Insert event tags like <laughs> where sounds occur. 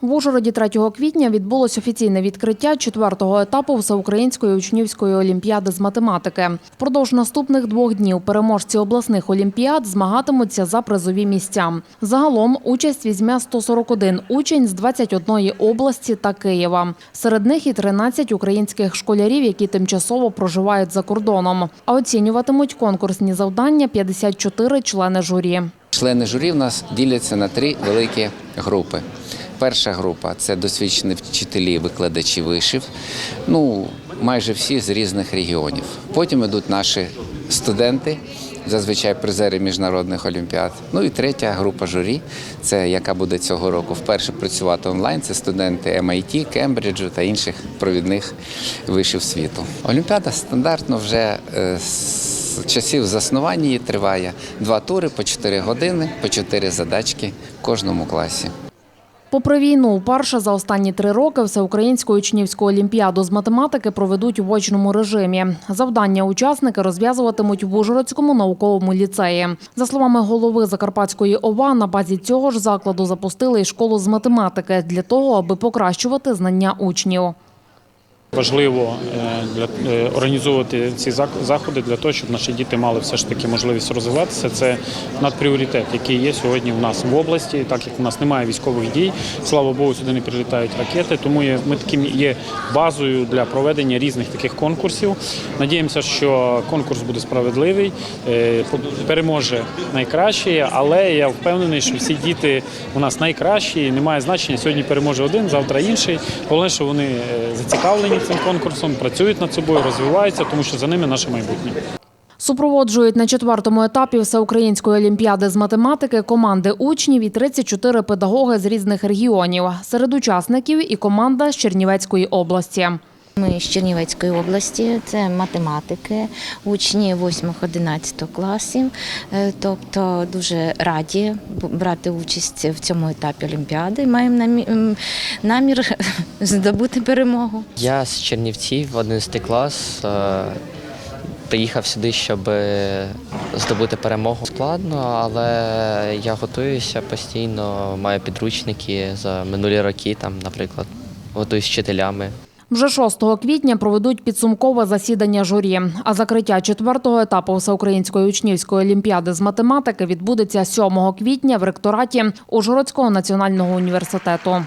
В Ужгороді 3 квітня відбулось офіційне відкриття четвертого етапу Всеукраїнської учнівської олімпіади з математики. Впродовж наступних двох днів переможці обласних олімпіад змагатимуться за призові місця. Загалом участь візьме 141 учень з 21 області та Києва. Серед них і 13 українських школярів, які тимчасово проживають за кордоном. А оцінюватимуть конкурсні завдання 54 члени журі. Члени журі в нас діляться на три великі групи. Перша група це досвідчені вчителі, викладачі вишів. Ну, майже всі з різних регіонів. Потім йдуть наші студенти, зазвичай призери міжнародних олімпіад. Ну і третя група журі, це яка буде цього року вперше працювати онлайн. Це студенти MIT, Кембриджу та інших провідних вишів світу. Олімпіада стандартно вже е, з часів заснування її триває два тури по 4 години, по 4 задачки в кожному класі. Попри війну, вперше за останні три роки всеукраїнську учнівську олімпіаду з математики проведуть у очному режимі. Завдання учасники розв'язуватимуть в Ужгородському науковому ліцеї. За словами голови Закарпатської ОВА, на базі цього ж закладу запустили й школу з математики для того, аби покращувати знання учнів. Важливо е, для е, організовувати ці заходи для того, щоб наші діти мали все ж таки можливість розвиватися. Це надпріоритет, який є сьогодні в нас в області, так як у нас немає військових дій. Слава Богу, сюди не прилітають ракети. Тому ми таким є базою для проведення різних таких конкурсів. Надіємося, що конкурс буде справедливий, е, переможе найкращий, але я впевнений, що всі діти у нас найкращі. Немає значення. Сьогодні переможе один, завтра інший. Головне, що вони е, зацікавлені цим конкурсом, працюють над собою, розвиваються, тому що за ними наше майбутнє. Супроводжують на четвертому етапі всеукраїнської олімпіади з математики команди учнів і 34 педагоги з різних регіонів. Серед учасників і команда з Чернівецької області. Ми з Чернівецької області, це математики, учні 8-11 класів. Е, Тобто дуже раді брати участь в цьому етапі Олімпіади. Маємо намір <laughs> здобути перемогу. Я з Чернівців, 11 клас. е, Приїхав сюди, щоб здобути перемогу. Складно, але я готуюся постійно, маю підручники за минулі роки, там, наприклад, готуюсь з вчителями. Вже 6 квітня проведуть підсумкове засідання журі. А закриття четвертого етапу всеукраїнської учнівської олімпіади з математики відбудеться 7 квітня в ректораті Ужгородського національного університету.